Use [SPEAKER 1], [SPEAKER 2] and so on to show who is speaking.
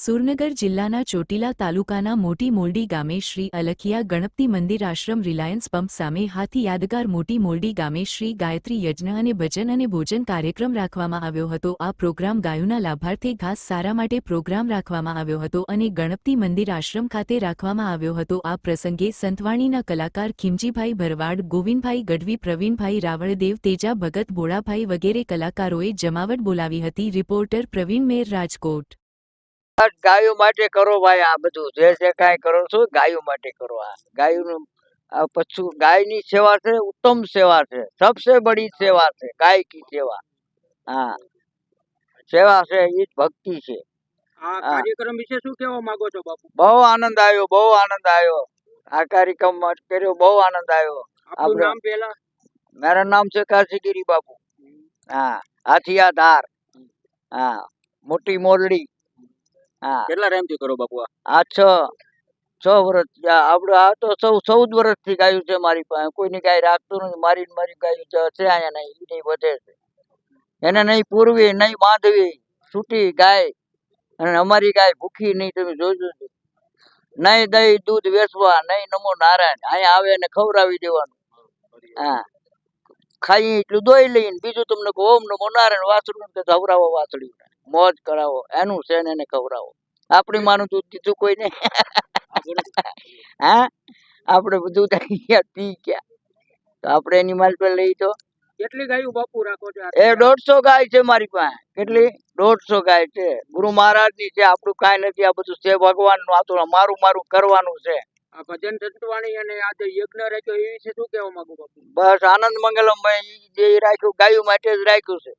[SPEAKER 1] સુરનગર જિલ્લાના ચોટીલા તાલુકાના મોટી મોરડી ગામે શ્રી અલખિયા ગણપતિ મંદિર આશ્રમ રિલાયન્સ પંપ સામે હાથી યાદગાર મોટી મોરડી ગામે શ્રી ગાયત્રી યજ્ઞ અને ભજન અને ભોજન કાર્યક્રમ રાખવામાં આવ્યો હતો. આ પ્રોગ્રામ ગાયોના લાભાર્થે ઘાસ સારા માટે પ્રોગ્રામ રાખવામાં આવ્યો હતો અને ગણપતિ મંદિર આશ્રમ ખાતે રાખવામાં આવ્યો હતો. આ પ્રસંગે સંતવાણીના કલાકાર ખીમજીભાઈ ભરવાડ, ગોવિંદભાઈ ગઢવી, પ્રવીણભાઈ રાવળદેવ તેજા ભગત ભોળાભાઈ વગેરે કલાકારોએ જમાવટ બોલાવી હતી. રિપોર્ટર પ્રવીણ મેર રાજકોટ.
[SPEAKER 2] ગાયો માટે કરો ભાઈ આ બધું. જે જે કાંઈ કરો છો ગાયો માટે કરો આ. ગાયોનું આ પશુ ગાયની સેવા છે ઉત્તમ સેવા છે. સબસે બડી સેવા છે ગાય કી સેવા. હા. સેવા છે એ જ ભક્તિ છે.
[SPEAKER 3] કાર્યક્રમ વિશે શું કહેવા માંગો છો બાપુ?
[SPEAKER 2] બહુ આનંદ આવ્યો બહુ આનંદ આવ્યો. આ કાર્યક્રમ કર્યો બહુ આનંદ આવ્યો.
[SPEAKER 3] આપણે- નામ પહેલા?
[SPEAKER 2] મારા નામ છે કાશીગીરી બાપુ. હા હાથિયા ધાર હા મોટી મોરડી. હા.
[SPEAKER 3] કેટલા ટાઈમથી કરો બાપુ આ?
[SPEAKER 2] છ છ વર્ષ આપડે આ તો સૌ ચૌદ વર્ષથી ગાયું છે મારી પાસે. કોઈની ગાય રાખતું નથી. મારી મારી ગાયું છે અહીંયા નહીં. નહીં વધે. છે એને નહીં પૂરવી નહીં બાંધવી. છૂટી ગાય. અને અમારી ગાય ભૂખી નહીં તમે જોજો નહીં દહીં દૂધ વેચવા નહીં નમો નારાયણ. અહીંયા આવે ને ખવડાવી દેવાનું. હા. ખાઈ એટલું દોઈ લઈને બીજું તમને કહું, ઓમ નમો નારાયણ વાસળું ને કે ખવડાવો વાસળી મોજ કરાવો એનું છે ને એને ખવડાવો આપણી માનું દૂધ દીધું કોઈ નહીં હા? આપણે બધું પી ગયા. તો આપણે એની માલ પર લઈ તો
[SPEAKER 3] કેટલી ગાયું બાપુ રાખો છો
[SPEAKER 2] એ દોઢસો ગાય છે મારી પાસે. કેટલી? દોઢસો ગાય છે. ગુરુ મહારાજની છે આપણું કાંઈ નથી આ બધું છે ભગવાનનું મારું મારું કરવાનું છે.
[SPEAKER 3] ભજન સંતવાણી અને આજે યજ્ઞ રાખ્યો એ વિશે શું કહેવા માંગુ બાપુ?
[SPEAKER 2] બસ આનંદ મંગલમભાઈ જે રાખ્યું ગાયું માટે જ રાખ્યું છે.